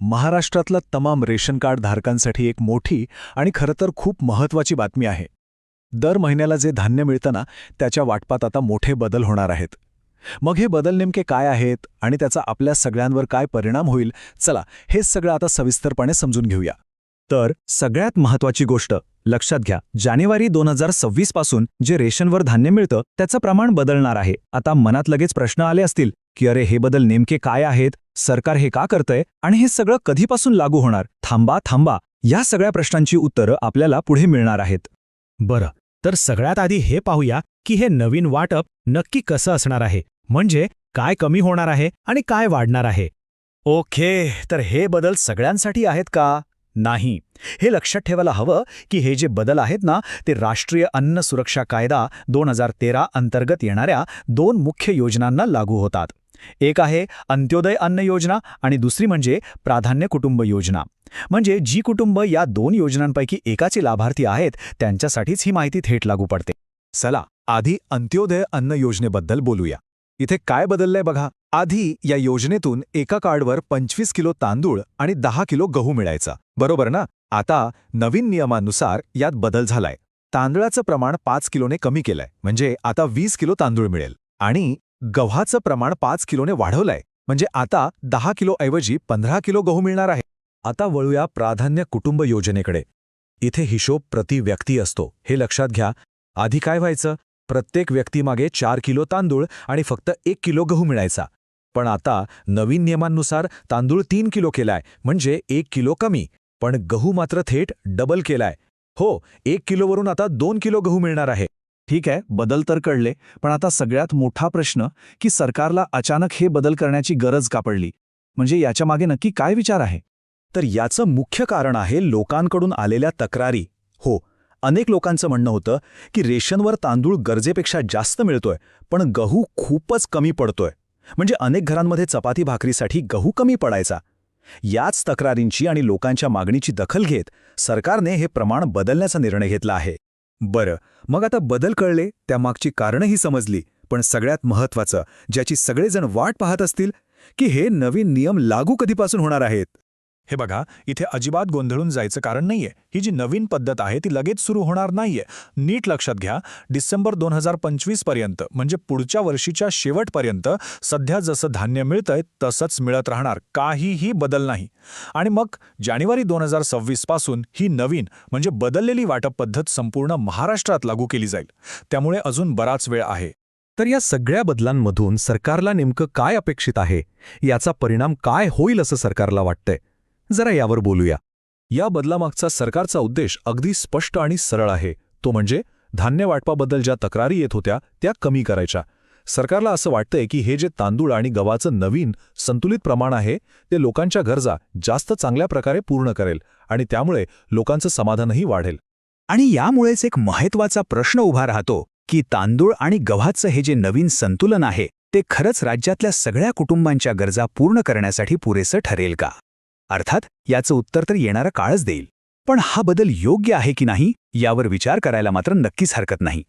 महाराष्ट्रातल्या तमाम ration card धारकांसाठी एक मोठी आणि खरंतर खूप महत्वाची बातमी आहे. दर महिन्याला जे धान्य मिळतं ना त्याच्या वाटपात आता मोठे बदल होणार आहेत. मग हे बदल नेमके काय आहेत आणि त्याचा आपल्या सगळ्यांवर काय परिणाम होईल? चला हे सगळं आता सविस्तरपणे समजून घेऊया. तर सगळ्यात महत्वाची गोष्ट लक्षात घ्या जानेवारी दोन हजार सव्वीसपासून जे रेशनवर धान्य मिळतं त्याचं प्रमाण बदलणार आहे. आता मनात लगेच प्रश्न आले असतील की अरे हे बदल नेमके काय आहेत? सरकार हे का करतंय? आणि हे सगळं कधीपासून लागू होणार? थांबा थांबा. या सगळ्या प्रश्नांची उत्तरं आपल्याला पुढे मिळणार आहेत. बरं तर सगळ्यात आधी हे पाहूया की हे नवीन वाटप नक्की कसं असणार आहे? म्हणजे काय कमी होणार आहे आणि काय वाढणार आहे? ओके तर हे बदल सगळ्यांसाठी आहेत का? नाही. हे लक्षात ठेवायला हवं की हे जे बदल आहेत ना ते राष्ट्रीय अन्न सुरक्षा कायदा दोन हजार तेरा अंतर्गत येणाऱ्या दोन मुख्य योजनांना लागू होतात. एक आहे अंत्योदय अन्न योजना आणि दुसरी म्हणजे प्राधान्य कुटुंब योजना. म्हणजे जी कुटुंब या दोन योजनांपैकी एकाचे लाभार्थी आहेत त्यांच्यासाठीच ही माहिती थेट लागू पडते. चला आधी अंत्योदय अन्न योजनेबद्दल बोलूया. इथे काय बदललंय बघा. आधी या योजनेतून एका कार्डवर पंचवीस किलो तांदूळ आणि दहा किलो गहू मिळायचा. बरोबर ना? आता नवीन नियमानुसार यात बदल झालाय. तांदळाचं प्रमाण पाच किलोने कमी केलंय. म्हणजे आता वीस किलो तांदूळ मिळेल. आणि गव्हाचं प्रमाण पाच किलोने वाढवलंय. म्हणजे आता दहा किलोऐवजी पंधरा किलो गहू मिळणार आहे. आता वळूया प्राधान्य कुटुंब योजनेकडे. इथे हिशोब प्रति व्यक्ती असतो. हे लक्षात घ्या. आधी काय व्हायचं? प्रत्येक व्यक्तीमागे चार किलो तांदूळ आणि फक्त एक किलो गहू मिळायचा. पण आता नवीन नियमांनुसार तांदूळ तीन किलो केलाय म्हणजे एक किलो कमी. पण गहू मात्र थेट डबल केलाय. हो एक किलोवरून आता दोन किलो गहू मिळणार आहे. ठीक आहे बदल तर कळले पण आता सगळ्यात मोठा प्रश्न की सरकारला अचानक हे बदल करण्याची गरज का पडली? म्हणजे याच्या मागे नक्की काय विचार आहे? तर याचं मुख्य कारण आहे लोकांकडून आलेल्या तक्रारी. हो अनेक लोकांचं म्हणणं होतं की रेशनवर तांदूळ गरजेपेक्षा जास्त मिळतोय पण गहू खूपच कमी पडतोय. म्हणजे अनेक घरांमध्ये चपाती भाकरीसाठी गहू कमी पडायचा. याच तक्रारींची आणि लोकांच्या मागणीची दखल घेत सरकारने हे प्रमाण बदलण्याचा निर्णय घेतला आहे. बरं मग आता बदल कळले त्यामागची कारणंही समजली पण सगळ्यात महत्वाचं ज्याची सगळेजण वाट पाहत असतील की हे नवीन नियम लागू कधीपासून होणार आहेत? हे बघा इथे अजिबात गोंधळून जायचं कारण नाहीये. ही जी नवीन पद्धत आहे ती लगेच सुरू होणार नाहीये. नीट लक्षात घ्या डिसेंबर दोन हजार पंचवीसपर्यंत म्हणजे पुढच्या वर्षीच्या शेवटपर्यंत सध्या जसं धान्य मिळतंय तसंच मिळत राहणार. काहीही बदल नाही. आणि मग जानेवारी दोन हजार सव्वीसपासून ही नवीन म्हणजे बदललेली वाटप पद्धत संपूर्ण महाराष्ट्रात लागू केली जाईल. त्यामुळे अजून बराच वेळ आहे. तर या सगळ्या बदलांमधून सरकारला नेमकं काय अपेक्षित आहे? याचा परिणाम काय होईल असं सरकारला वाटतंय? जरा यावर बोलूया. या बदलामागचा सरकारचा उद्देश अगदी स्पष्ट आणि सरळ आहे. तो म्हणजे धान्य वाटपाबद्दल ज्या तक्रारी येत होत्या त्या कमी करायच्या. सरकारला असं वाटतंय की हे जे तांदूळ आणि गव्हाचं नवीन संतुलित प्रमाण आहे ते लोकांच्या गरजा जास्त चांगल्या प्रकारे पूर्ण करेल आणि त्यामुळे लोकांचं समाधानही वाढेल. आणि यामुळेच एक महत्त्वाचा प्रश्न उभा राहतो की तांदूळ आणि गव्हाचं हे जे नवीन संतुलन आहे ते खरंच राज्यातल्या सगळ्या कुटुंबांच्या गरजा पूर्ण करण्यासाठी पुरेसं ठरेल का? अर्थात याचं उत्तर तर येणारा काळच देईल. पण हा बदल योग्य आहे की नाही यावर विचार करायला मात्र नक्कीच हरकत नाही.